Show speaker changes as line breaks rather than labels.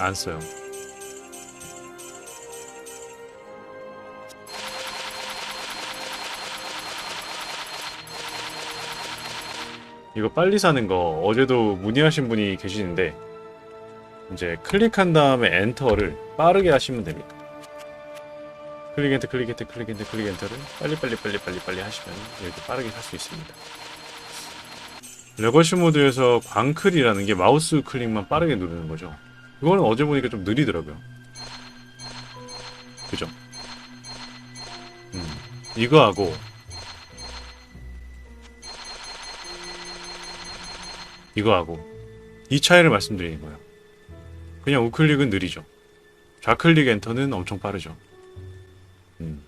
안 써요. 이거 빨리 사는 거 어제도 문의하신 분이 계시는데 이제 클릭한 다음에 엔터를 빠르게 하시면 됩니다. 클릭 엔터 클릭 엔터 클릭 엔터 클릭 엔터를 빨리 빨리 빨리 빨리 빨리 하시면 이렇게 빠르게 살 수 있습니다. 레거시 모드에서 광클이라는 게 마우스 클릭만 빠르게 누르는 거죠. 그거는 어제 보니까 좀 느리더라고요. 그죠? 음, 이거하고 이거하고 이 차이를 말씀드리는 거예요. 그냥 우클릭은 느리죠. 좌클릭 엔터는 엄청 빠르죠. 음.